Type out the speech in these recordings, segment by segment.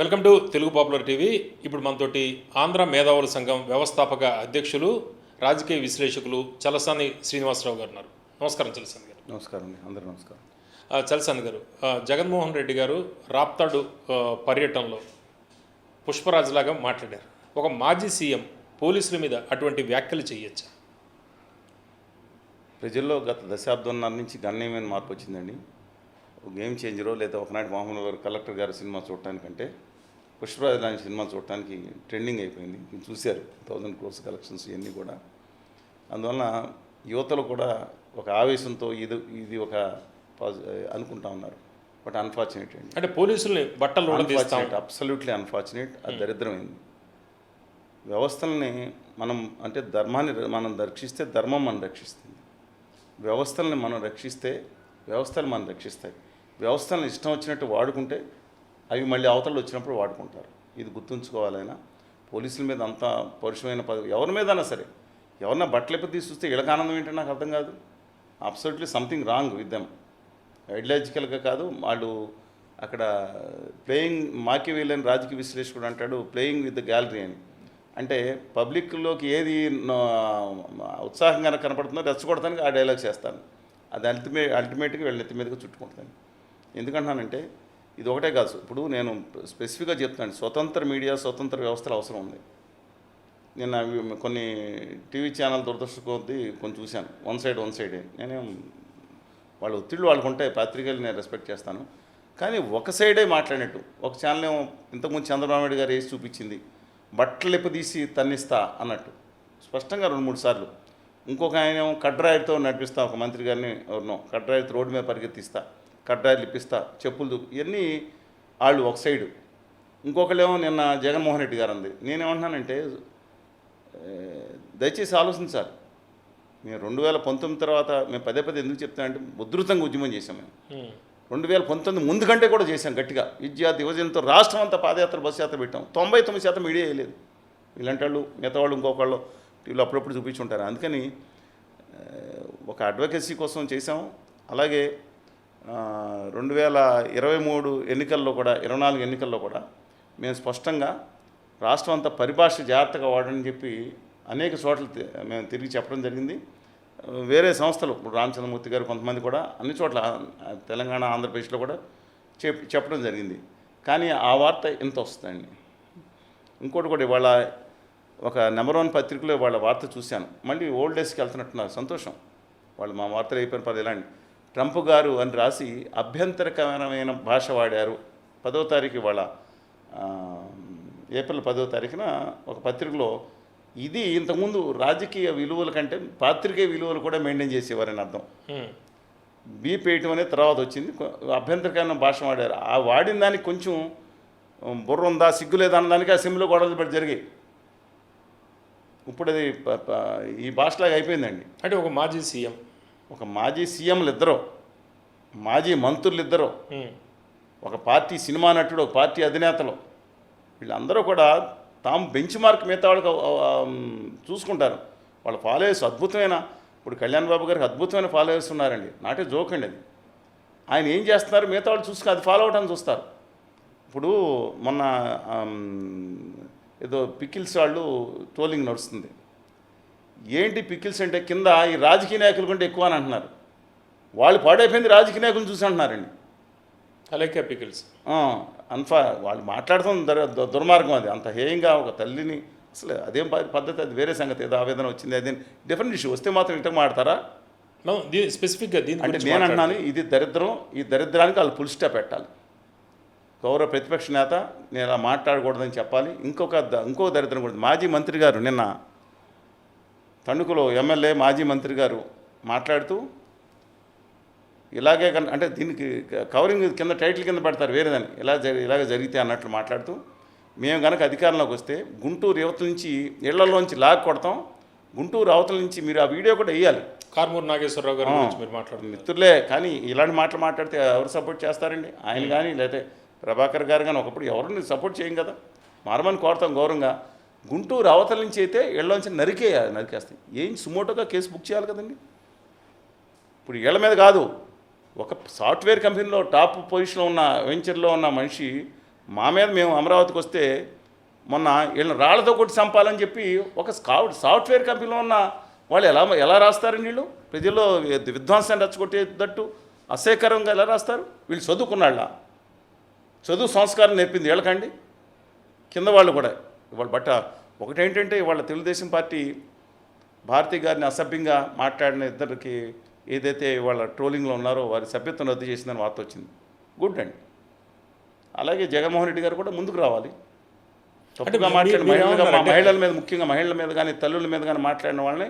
Welcome to Telugu popular TV. ఇప్పుడు మనతోటి ఆంధ్ర మేధావుల సంఘం వ్యవస్థాపక అధ్యక్షులు రాజకీయ విశ్లేషకులు చలసాని శ్రీనివాసరావు గారు ఉన్నారు. నమస్కారం చలసాని గారు. నమస్కారం అండి. అందరూ నమస్కారం. చలసాని గారు జగన్మోహన్ రెడ్డి గారు రాప్తాడు పర్యటనలో పుష్పరాజు లాగా మాట్లాడారు. ఒక మాజీ సీఎం పోలీసుల మీద అటువంటి వ్యాఖ్యలు చేయొచ్చా? ప్రజల్లో గత దశాబ్దంన్నర నుంచి గణనీయమైన మార్పు వచ్చిందండి. ఒక గేమ్ చేంజరో లేదా ఒకనాటి మోహన్ గారు కలెక్టర్ గారి సినిమా చూడటానికంటే పుష్పరాజ్ లాంటి సినిమా చూడటానికి ట్రెండింగ్ అయిపోయింది. మీరు చూశారు. థౌజండ్ క్రోర్స్ కలెక్షన్స్ ఇవన్నీ కూడా. అందువలన యువతలు కూడా ఒక ఆవేశంతో ఇది ఇది ఒక పాజి అనుకుంటా ఉన్నారు. బట్ అన్ఫార్చునేట్ అండి. అంటే పోలీసుల్ని బట్టలు అన్ఫార్చునేట్ అబ్సల్యూట్లీ అన్ఫార్చునేట్. అది దరిద్రమైంది. వ్యవస్థల్ని మనం అంటే ధర్మాన్ని మనం రక్షిస్తే ధర్మం మనం రక్షిస్తుంది. వ్యవస్థల్ని మనం రక్షిస్తే వ్యవస్థలు మనం రక్షిస్తాయి. వ్యవస్థలను ఇష్టం వచ్చినట్టు వాడుకుంటే అవి మళ్ళీ అవతలు వచ్చినప్పుడు వాడుకుంటారు. ఇది గుర్తుంచుకోవాలైనా. పోలీసుల మీద అంత పరుషమైన పద ఎవరి మీదైనా సరే. ఎవరన్నా బట్టలెప్ప తీసి చూస్తే ఇళ్ళకి ఆనందం ఏంటో నాకు అర్థం కాదు. Absolutely something wrong with them ఐడియాలజికల్గా కాదు వాళ్ళు అక్కడ ప్లేయింగ్ మాకి వీలని రాజకీయ విశ్లేషకుడు అంటాడు ప్లేయింగ్ విత్ ద గ్యాలరీ అని. అంటే పబ్లిక్లోకి ఏది ఉత్సాహంగా కనపడుతుందో రెచ్చగొడతానికి ఆ డైలాగ్ చేస్తాను. అది అల్టిమేట్ అల్టిమేట్గా వీళ్ళ నెత్తి మీదకి చుట్టుకుంటాను ఎందుకంటున్నానంటే ఇది ఒకటే కాదు. ఇప్పుడు నేను స్పెసిఫిక్గా చెప్తాను స్వతంత్ర మీడియా స్వతంత్ర వ్యవస్థలు అవసరం ఉంది. నిన్న అవి కొన్ని టీవీ ఛానల్ దురదృష్ట కొద్దీ కొన్ని చూశాను. వన్ సైడ్ వన్ సైడే. నేనేం వాళ్ళ ఒత్తిళ్ళు వాళ్ళకు ఉంటాయి పాత్రికలు నేను రెస్పెక్ట్ చేస్తాను. కానీ ఒక సైడే మాట్లాడినట్టు ఒక ఛానల్ ఏమో ఇంతకుముందు చంద్రబాబు నాయుడు గారు వేసి చూపించింది బట్టలు తీసి తన్నిస్తా అన్నట్టు. స్పష్టంగా రెండు మూడు సార్లు. ఇంకొక ఆయన కడ్రాయితో నడిపిస్తా ఒక మంత్రి గారిని ఎవరినో కడ్రాయితో రోడ్డు మీద పరిగెత్తిస్తా. కడ్రాయిలు ఇప్పిస్తా చెప్పులు దు- ఇవన్నీ వాళ్ళు ఒక సైడు. ఇంకొకళ్ళేమో నిన్న జగన్మోహన్ రెడ్డి గారు అంది. నేనేమంటున్నానంటే దయచేసి ఆలోచించాలి మేము రెండు వేల పంతొమ్మిది తర్వాత మేము పదే పదే ఎందుకు చెప్తామంటే ఉధృతంగా ఉద్యమం చేశాం మేము. రెండు వేల పంతొమ్మిది ముందు కంటే కూడా చేశాం గట్టిగా. విద్యా దివజనంతో రాష్ట్రం అంతా పాదయాత్ర బస్సు యాత్ర పెట్టాం. తొంభై తొమ్మిది శాతం మీడియా వేయలేదు. ఇలాంటి వాళ్ళు మిగతా వాళ్ళు ఇంకొకళ్ళు టీవీలో అప్పుడప్పుడు చూపించుంటారు. అందుకని ఒక అడ్వకేసీ కోసం చేశాం. అలాగే రెండు వేల ఇరవై మూడు ఎన్నికల్లో కూడా ఇరవై నాలుగు ఎన్నికల్లో కూడా మేము స్పష్టంగా రాష్ట్రం అంతా పరిభాష జాగ్రత్తగా వాడని చెప్పి అనేక చోట్ల మేము తిరిగి చెప్పడం జరిగింది. వేరే సంస్థలు ఇప్పుడు రామచంద్రమూర్తి గారు కొంతమంది కూడా అన్ని చోట్ల తెలంగాణ ఆంధ్రప్రదేశ్లో కూడా చెప్ చెప్పడం జరిగింది. కానీ ఆ వార్త ఇంత వస్తుందండి. ఇంకోటి కూడా ఇవాళ ఒక నెంబర్ వన్ పత్రికలో వాళ్ళ వార్త చూశాను. మళ్ళీ ఓల్డ్ డేస్కి వెళ్తున్నట్టున్నారు. సంతోషం. వాళ్ళు మా వార్తలు అయిపోయిన పది ఇలాంటి ట్రంప్ గారు అని రాసి అభ్యంతరకరమైన భాష వాడారు. పదో తారీఖు వాళ్ళ ఏప్రిల్ పదో తారీఖున ఒక పత్రికలో ఇది ఇంతకుముందు రాజకీయ విలువల కంటే పాత్రికేయ విలువలు కూడా మెయింటైన్ చేసేవారని అర్థం. ఉమ్. బీప్ వేయటం అనేది తర్వాత వచ్చింది. అభ్యంతరకరమైన భాష వాడారు. ఆ వాడిన దానికి కొంచెం బుర్ర ఉందా సిగ్గు లేదా అన్న దానికి అసెంబ్లీలో గొడవలు పెట్టి జరిగాయి. ఇప్పుడు అది ఈ భాషలాగా అయిపోయిందండి. అంటే ఒక మాజీ సీఎం. ఒక మాజీ సీఎంలు ఇద్దరు మాజీ మంత్రులు ఇద్దరు. ఒక పార్టీ సినిమా నటుడు ఒక పార్టీ అధినేతలు వీళ్ళందరూ కూడా తాము బెంచ్ మార్క్ మిగతా వాళ్ళకి చూసుకుంటారు. వాళ్ళ ఫాలోయర్స్ అద్భుతమైన? ఇప్పుడు కళ్యాణ్ బాబు గారికి అద్భుతమైన ఫాలోయర్స్ ఉన్నారండి. నాటే జోక్ అండి అది. ఆయన ఏం చేస్తున్నారు? మిగతా వాళ్ళు చూసుకుని అది ఫాలో అవడానికి చూస్తారు. ఇప్పుడు మొన్న ఏదో పికిల్స్ వాళ్ళు ట్రోలింగ్ నడుస్తుంది. ఏంటి పికిల్స్ అంటే కింద ఈ రాజకీయ నాయకుల కంటే ఎక్కువ అని అంటున్నారు. వాళ్ళు పాడైపోయింది రాజకీయ నాయకులు చూసి అంటున్నారండి. అలేఖ్య పికిల్స్ అన్ఫా వాళ్ళు మాట్లాడుతున్న దుర్ దు- దుర్మార్గం అది. అంత హేయంగా ఒక తల్లిని అసలు అదేం పద్ధతి అది? వేరే సంగతి. ఏదో ఆవేదన వచ్చింది అదే డిఫరెంట్ ఇష్యూ వస్తే మాత్రం ఇట్లా మాడతారా స్పెసిఫిక్గా దీని అంటే నేను. అన్నాను ఇది దరిద్రం ఈ దరిద్రానికి వాళ్ళు పుల్ స్టాప్ పెట్టాలి. గౌరవ ప్రతిపక్ష నేత నేను ఇలా మాట్లాడకూడదని చెప్పాలి. ఇంకొక ఇంకో దరిద్రం కూడా. మాజీ మంత్రి గారు నిన్న తణుకులో ఎమ్మెల్యే మాజీ మంత్రి గారు మాట్లాడుతూ ఇలాగే అంటే దీనికి కవరింగ్ కింద టైటిల్ కింద పెడతారు వేరేదని. ఇలా జరి ఇలాగ జరిగితే అన్నట్లు మాట్లాడుతూ మేము కనుక అధికారంలోకి వస్తే గుంటూరు యువత నుంచి ఇళ్ళలోంచి లాగ్ కొడతాం. గుంటూరు అవతల నుంచి మీరు ఆ వీడియో కూడా వేయాలి కార్మూర్ నాగేశ్వరరావు గారి మీరు మాట్లాడుతున్నారు. మిత్రులే కానీ ఇలాంటి మాటలు మాట్లాడితే ఎవరు సపోర్ట్ చేస్తారండి? ఆయన కానీ లేకపోతే ప్రభాకర్ గారు కానీ ఒకప్పుడు ఎవరిని సపోర్ట్ చేయం కదా? మారమని కోరుతాం గౌరవంగా గుంటూరు అవతల నుంచి అయితే ఇళ్ళలోంచి నరికే నరికేస్తాయి. ఏం సుమోటోగా కేసు బుక్ చేయాలి కదండి? ఇప్పుడు ఇళ్ళ మీద కాదు ఒక సాఫ్ట్వేర్ కంపెనీలో టాప్ పొజిషన్లో ఉన్న వెంచర్లో ఉన్న మనిషి మా మీద మేము అమరావతికి వస్తే మొన్న వీళ్ళని రాళ్ళతో కొట్టి చంపాలని చెప్పి ఒక సాఫ్ట్ సాఫ్ట్వేర్ కంపెనీలో ఉన్న వాళ్ళు ఎలా ఎలా రాస్తారండి వీళ్ళు? ప్రజల్లో విధ్వంసాన్ని రచ్చగొట్టేటట్టు అసహ్యకరంగా ఎలా రాస్తారు? వీళ్ళు చదువుకున్నాళ్ళ. చదువు సంస్కారం నేర్పింది వీళ్ళకండి. కింద వాళ్ళు కూడా. ఇవాళ బట్ట ఒకటేంటంటే ఇవాళ తెలుగుదేశం పార్టీ భారతి గారిని అసభ్యంగా మాట్లాడిన ఇద్దరికి ఏదైతే వాళ్ళ ట్రోలింగ్లో ఉన్నారో వారి సభ్యత్వం రద్దు చేసిందని వార్త వచ్చింది. గుడ్ అండి అలాగే జగన్మోహన్ రెడ్డి గారు కూడా ముందుకు రావాలి. తప్పుగా మాట్లాడిన మహిళలుగా మహిళల మీద ముఖ్యంగా మహిళల మీద కానీ తల్లుల మీద కానీ మాట్లాడిన వాళ్ళని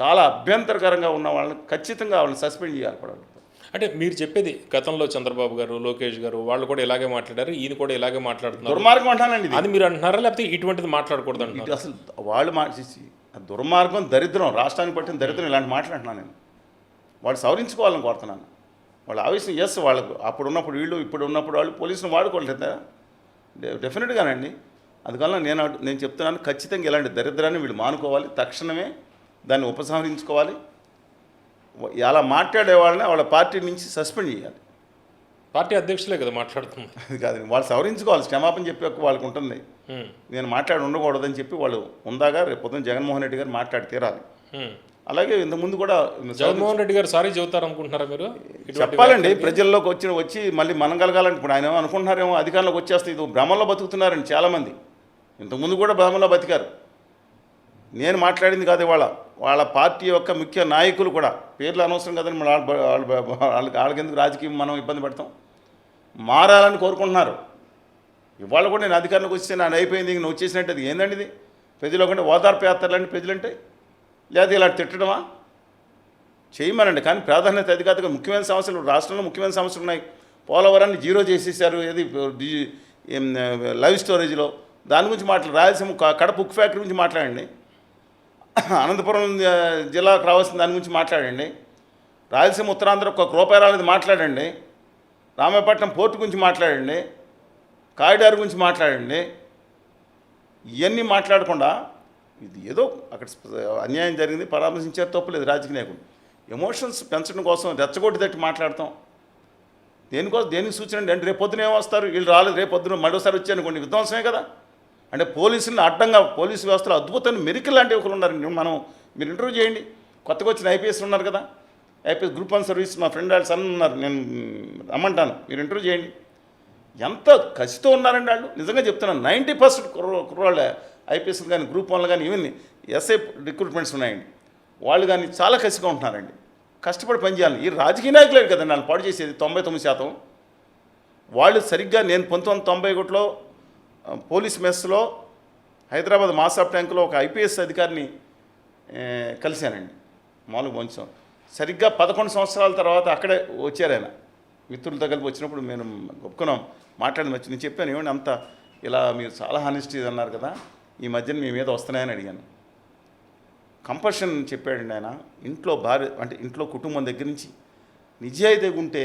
చాలా అభ్యంతరకరంగా ఉన్న వాళ్ళని ఖచ్చితంగా వాళ్ళని సస్పెండ్ చేయాలి కూడా. అంటే మీరు చెప్పేది గతంలో చంద్రబాబు గారు లోకేష్ గారు వాళ్ళు కూడా ఇలాగే మాట్లాడారు ఈయన కూడా ఇలాగే మాట్లాడుతున్నారు. దుర్మార్గం అంటానండి అది మీరు అంటున్నారా? లేకపోతే ఇటువంటిది మాట్లాడకూడదు అంటున్నారు? అసలు వాళ్ళు మార్చేసి ఆ దుర్మార్గం దరిద్రం రాష్ట్రానికి పట్టిన దరిద్రం ఇలాంటి మాట్లాడుతున్నాను నేను. వాళ్ళు సవరించుకోవాలని కోరుతున్నాను. వాళ్ళ ఆవేశం ఎస్ వాళ్ళకు అప్పుడు ఉన్నప్పుడు వీళ్ళు ఇప్పుడు ఉన్నప్పుడు వాళ్ళు పోలీసులు వాడుకోలేదా డెఫినెట్గానండి. అందువల్ల నేను నేను చెప్తున్నాను ఖచ్చితంగా ఇలాంటి దరిద్రాన్ని వీళ్ళు మానుకోవాలి. తక్షణమే దాన్ని ఉపసంహరించుకోవాలి. అలా మాట్లాడే వాళ్ళని వాళ్ళ పార్టీ నుంచి సస్పెండ్ చేయాలి. పార్టీ అధ్యక్షులే కదా మాట్లాడుతుంది అది కాదు వాళ్ళు సవరించుకోవాలి క్షమాపణ చెప్పే వాళ్ళకు ఉంటుంది. నేను మాట్లాడి ఉండకూడదని చెప్పి వాళ్ళు ఉందాగా రేపు పొద్దున్న జగన్మోహన్ రెడ్డి గారు మాట్లాడి తీరాలి. అలాగే ఇంతకుముందు కూడా జగన్మోహన్ రెడ్డి గారు సారీ చెబుతారు అనుకుంటున్నారా మీరు? చెప్పాలండి? ప్రజల్లోకి వచ్చి వచ్చి మళ్ళీ మనం కలగాలంటే ఇప్పుడు ఆయన అనుకుంటున్నారేమో అధికారంలోకి వచ్చేస్తే ఇది భ్రమంలో బతుకుతున్నారండి చాలామంది. ఇంతకుముందు కూడా భ్రమంలో బతికారు. నేను మాట్లాడింది కాదు ఇవాళ. వాళ్ళ పార్టీ యొక్క ముఖ్య నాయకులు కూడా. పేర్లు అనవసరం కదండి మన వాళ్ళ వాళ్ళ వాళ్ళకి వాళ్ళకెందుకు రాజకీయం మనం ఇబ్బంది పెడతాం? మారాలని కోరుకుంటున్నారు. ఇవాళ కూడా నేను అధికారంలోకి వస్తే నాది అయిపోయింది ఇంక నువ్వు చేసినట్టు అది ఏందండి ఇది? ప్రజలు ఒకటి ఓదార్పు యాత్రలండి ప్రజలంటే? లేదా ఇలా తిట్టడమా? చేయమనండి కానీ ప్రాధాన్యత అది కాదు ముఖ్యమైన సమస్యలు రాష్ట్రంలో ముఖ్యమైన సమస్యలు ఉన్నాయి. పోలవరాన్ని జీరో చేసేసారు ఏది లైవ్ స్టోరేజ్లో. దాని గురించి మాట్లాడు రాయలసీమ కడప ఉక్కు ఫ్యాక్టరీ గురించి మాట్లాడండి. అనంతపురం జిల్లాకు రావాల్సిన దాని గురించి మాట్లాడండి. రాయలసీమ ఉత్తరాంధ్ర ఒక రూపాయి రాలేదు మాట్లాడండి. రామాయపట్నం పోర్టు గురించి మాట్లాడండి. కారిడార్ గురించి మాట్లాడండి. ఇవన్నీ మాట్లాడకుండా ఇది ఏదో అక్కడ అన్యాయం జరిగింది పరామర్శించారు తప్పులేదు రాజకీయ నాయకుడు. ఎమోషన్స్ పెంచడం కోసం రెచ్చగొట్టి తట్టి మాట్లాడతాం. దేనికోసం దేనికి సూచన అండి? అంటే రేపు పొద్దున వస్తారు? వీళ్ళు రాలేదు రేపు పొద్దున మరోసారి వచ్చారనుకోండి విధ్వంసమే కదా. అంటే పోలీసులను అడ్డంగా పోలీసు వ్యవస్థలో అద్భుతమైన మెరికల్ లాంటి ఒకరు ఉన్నారు. మనం మీరు ఇంటర్వ్యూ చేయండి. కొత్తగా వచ్చిన ఐపీఎస్ ఉన్నారు కదా. ఐపీఎస్ గ్రూప్ వన్ సర్వీస్ మా ఫ్రెండ్ వాళ్ళ సన్ ఉన్నారు. నేను రమ్మంటాను. మీరు ఇంటర్వ్యూ చేయండి. ఎంత కసితో ఉన్నారండి వాళ్ళు. నిజంగా చెప్తున్నాను నైంటీ పర్సెంట్ కుర్రోళ్ళ ఐపీఎస్ కానీ గ్రూప్ వన్లు కానీ ఈవెన్ ఎస్ఐ రిక్రూట్మెంట్స్ ఉన్నాయండి. వాళ్ళు కానీ చాలా కసిగా ఉంటున్నారండి. కష్టపడి పనిచేయాలి ఈ రాజకీయ నాయకులే కదండి వాళ్ళు పాడు చేసేది తొంభై తొమ్మిది శాతం. వాళ్ళు సరిగ్గా నేను పంతొమ్మిది వందల తొంభై ఒకటిలో పోలీస్ మెస్లో హైదరాబాద్ మాసాప్ ట్యాంకులో ఒక ఐపీఎస్ అధికారిని కలిశానండి మామూలుగా కొంచెం సరిగ్గా పదకొండు సంవత్సరాల తర్వాత అక్కడే వచ్చారు ఆయన. మిత్రులతో కలిపి వచ్చినప్పుడు మేము ఒప్పుకున్నాం మాట్లాడి వచ్చి నేను చెప్పాను ఏమండి అంత ఇలా మీరు చాలా హానెస్టీ అన్నారు కదా ఈ మధ్యన మీ మీద వస్తున్నాయని అడిగాను. కంపల్షన్ చెప్పాడండి ఆయన. ఇంట్లో భార్య అంటే ఇంట్లో కుటుంబం దగ్గర నుంచి నిజాయితీగా ఉంటే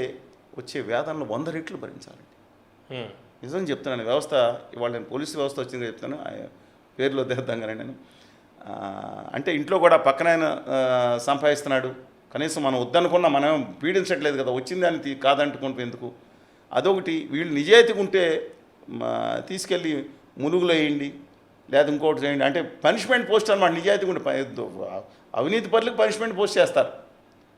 వచ్చే వేదనలు వంద రెట్లు భరించాలండి. నిజం చెప్తున్నాను వ్యవస్థ ఇవాళ నేను పోలీసు వ్యవస్థ వచ్చిందిగా చెప్తాను పేర్లు వద్దేద్దాం కానీ నేను అంటే ఇంట్లో కూడా పక్కన ఆయన సంపాదిస్తున్నాడు. కనీసం మనం వద్దనుకున్నా మనం పీడించట్లేదు కదా వచ్చింది అని కాదంటుకుంటే కాదంటుకుంటూ ఎందుకు అదొకటి వీళ్ళు నిజాయితీగా ఉంటే మా, తీసుకెళ్ళి మునుగులు వేయండి లేదా ఇంకోటి చేయండి. అంటే పనిష్మెంట్ పోస్ట్ అనమాట నిజాయితీగా ఉంటే అవినీతి పనులకు పనిష్మెంట్ పోస్ట్ చేస్తారు.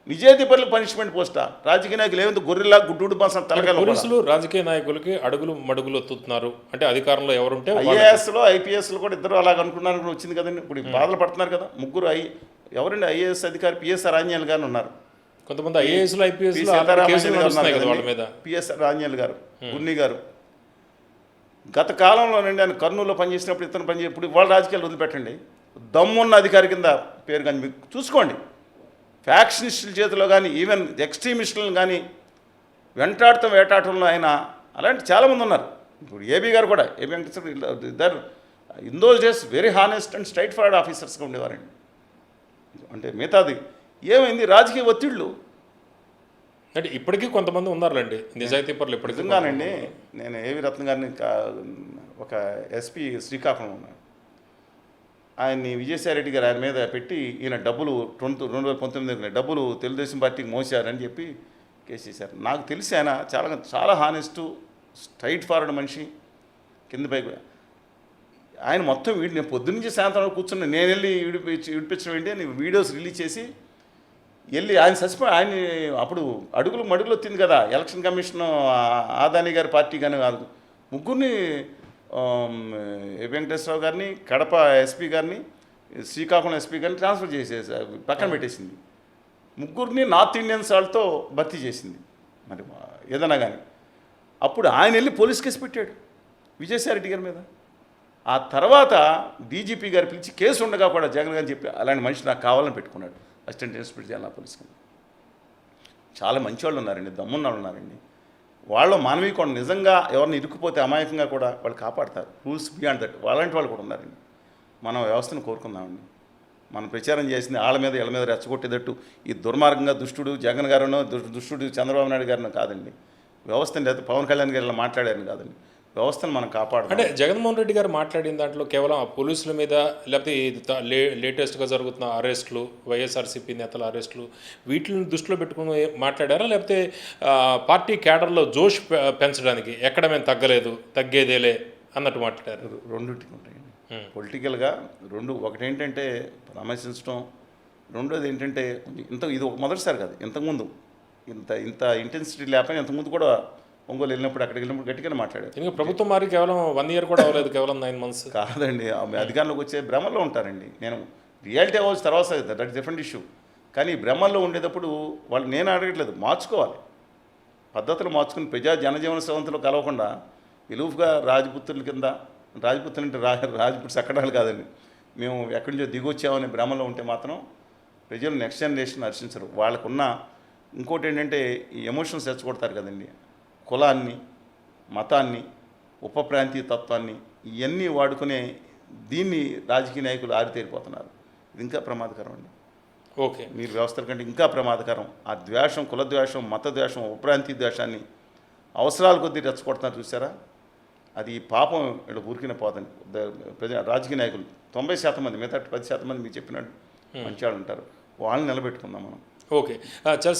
నిజాయితీ పనులకు పనిష్మెంట్ పోస్టా రాజకీయ నాయకులు ఏమైంది? గొర్రెలా గుడ్డు తలకాయలు పోలీసులు రాజకీయ నాయకులకి అడుగులు మడుగులు ఎత్తుతున్నారు. అంటే అధికారంలో ఎవరుంటే ఐఏఎస్లో ఐపీఎస్లో కూడా ఇద్దరు అలాగ అనుకున్నారు కూడా వచ్చింది కదండి. ఇప్పుడు బాధలు పడుతున్నారు కదా. ముగ్గురు ఐ ఎవరండి? ఐఏఎస్ అధికారి పిఎస్ఆర్ ఆంజనేయులు గారు ఉన్నారు. కొంతమంది ఐఏఎస్లు. ఐపీఎస్లు కదండి. పిఎస్ఆర్ ఆంజనేయులు గారు గున్ని గారు. గత కాలంలో నుండి ఆయన కర్నూలులో పనిచేసినప్పుడు ఇతను పనిచే ఇప్పుడు వాళ్ళ రాజకీయాలు వదిలిపెట్టండి. దమ్మున్న అధికారి కింద పేరు కానీ మీకు చూసుకోండి. ఫ్యాక్షనిస్టుల చేతిలో కానీ ఈవెన్ ఎక్స్ట్రీమిస్టులను కానీ వెంటాడటం వేటాడటంలో ఆయన అలాంటి చాలామంది ఉన్నారు. ఇప్పుడు ఏబీ గారు కూడా ఏబీ వెంకటేశ్వర ఇద్దరు in those days very honest and straightforward ఆఫీసర్స్గా ఉండేవారండి. అంటే మిగతాది ఏమైంది? రాజకీయ ఒత్తిళ్ళు. అంటే ఇప్పటికీ కొంతమంది ఉన్నారులేండి. నిజాయితీ పరులు ఇప్పటికీ నేను ఏవి రత్న గారిని ఒక ఎస్పీ శ్రీకాకుళం ఉన్నాను. ఆయన్ని విజయసాయిరెడ్డి గారు ఆయన మీద పెట్టి ఈయన డబ్బులు రెండు రెండు వేల పంతొమ్మిది డబ్బులు తెలుగుదేశం పార్టీకి మోసారని చెప్పి కేసు చేశారు. నాకు తెలిసి ఆయన చాలా చాలా హానెస్టు స్ట్రైట్ ఫార్వర్డ్ మనిషి. కింద పైకి ఆయన మొత్తం వీడి నేను పొద్దున్నుంచి సాయంత్రం కూర్చున్న కూర్చుని నేను వెళ్ళి విడిపించి విడిపించడం ఏంటి అని వీడియోస్ రిలీజ్ చేసి వెళ్ళి ఆయన సస్పెండ్ ఆయన అప్పుడు అడుగులు మడుగులు వచ్చింది కదా ఎలక్షన్ కమిషన్ ఆదాని గారి పార్టీ కానీ కాదు ముగ్గురిని వెంకటేశ్వరరావు గారిని కడప ఎస్పీ గారిని శ్రీకాకుళం ఎస్పీ గారిని ట్రాన్స్ఫర్ చేసేసి పక్కన పెట్టేసింది. ముగ్గురిని నార్త్ ఇండియన్స్ వాళ్ళతో భర్తీ చేసింది. మరి ఏదైనా కానీ అప్పుడు ఆయన వెళ్ళి పోలీస్ కేసు పెట్టాడు విజయసాయిరెడ్డి గారి మీద. ఆ తర్వాత డీజీపీ గారు పిలిచి కేసు ఉండగా కూడా జగన్ గారు చెప్పి అలాంటి మనిషి నాకు కావాలని పెట్టుకున్నాడు. Assistant inspector general police. కింద చాలా మంచి వాళ్ళు ఉన్నారండి దమ్మున్న వాళ్ళు ఉన్నారండి. వాళ్ళు మానవీయ నిజంగా ఎవరిని ఇరుక్కుపోతే అమాయకంగా కూడా వాళ్ళు కాపాడతారు. రూల్స్ బియాండ్ దట్ వాళ్ళంటి వాళ్ళు కూడా ఉన్నారండి. మనం వ్యవస్థను కోరుకుందామండి. మనం ప్రచారం చేసింది వాళ్ళ మీద వీళ్ళ మీద రెచ్చగొట్టేటట్టు ఈ దుర్మార్గంగా దుష్టుడు జగన్ గారునో దు- దుష్టుడు చంద్రబాబు నాయుడు గారినో కాదండి. వ్యవస్థని లేదా పవన్ కళ్యాణ్ గారు ఇలా మాట్లాడారని కాదండి. వ్యవస్థను మనం కాపాడాలి అంటే జగన్మోహన్ రెడ్డి గారు మాట్లాడిన దాంట్లో కేవలం ఆ పోలీసుల మీద లేకపోతే లేటెస్ట్గా జరుగుతున్న అరెస్టులు వైఎస్ఆర్సీపీ నేతల అరెస్టులు వీటిని దృష్టిలో పెట్టుకుని మాట్లాడారా? లేకపోతే పార్టీ క్యాడర్లో జోష్ పెంచడానికి ఎక్కడ మేము తగ్గలేదు తగ్గేదేలే అన్నట్టు మాట్లాడారు. రెండింటికి ఉంటాయండి. పొలిటికల్గా రెండు ఒకటేంటంటే పరామర్శించడం రెండోది ఏంటంటే ఇంత ఇది ఒక మొదటిసారి కాదు ఇంతకుముందు. ఇంత ఇంత ఇంటెన్సిటీ లేకపోయినా ఇంతకుముందు కూడా ఒంగోలు వెళ్ళినప్పుడు అక్కడికి వెళ్ళినప్పుడు గట్టిగానే మాట్లాడారు. ఎందుకంటే ప్రభుత్వం మారి కేవలం వన్ ఇయర్ కూడా అవ్వలేదు కేవలం నైన్ మంత్స్ కాదండి అధికారంలోకి వచ్చే భ్రమలో ఉంటారండి. నేను రియాలిటీ అవ్వచ్చు తర్వాత దట్ డిఫరెంట్ ఇష్యూ కానీ భ్రమల్లో ఉండేటప్పుడు వాళ్ళు నేను అడగట్లేదు మార్చుకోవాలి. పద్ధతులు మార్చుకుని ప్రజా జనజీవన స్రవంతిలో కలవకుండా విలువగా రాజపుత్రుల కింద రాజపుత్రులు అంటే రా రాజపుత్ర సక్కడాలు కాదండి. మేము ఎక్కడి నుంచో దిగొచ్చామనే భ్రమలో ఉంటే మాత్రం ప్రజలు నెక్స్ట్ జనరేషన్ హర్షించరు వాళ్ళకున్న ఇంకోటి ఏంటంటే ఈ ఎమోషన్స్ రెచ్చగొడతారు కదండి. కులాన్ని మతాన్ని ఉప ప్రాంతీయ తత్వాన్ని ఇవన్నీ వాడుకునే దీన్ని రాజకీయ నాయకులు ఆరితేరిపోతున్నారు. ఇది ఇంకా ప్రమాదకరం అండి. ఓకే. మీరు వ్యవస్థల కంటే ఇంకా ప్రమాదకరం. ఆ ద్వేషం కుల ద్వేషం మత ద్వేషం ఉపప్రాంతీయ ద్వేషాన్ని అవసరాల కొద్దీ రెచ్చగొడుతున్నారు చూసారా అది పాపం ఇక్కడ ఊరికిన పోతుంది ప్రజా రాజకీయ నాయకులు తొంభై శాతం మంది మిగతా పది శాతం మంది మీకు చెప్పినట్టు మంచి వాళ్ళు ఉంటారు. వాళ్ళని నిలబెట్టుకుందాం మనం. ఓకే. చేస్తాను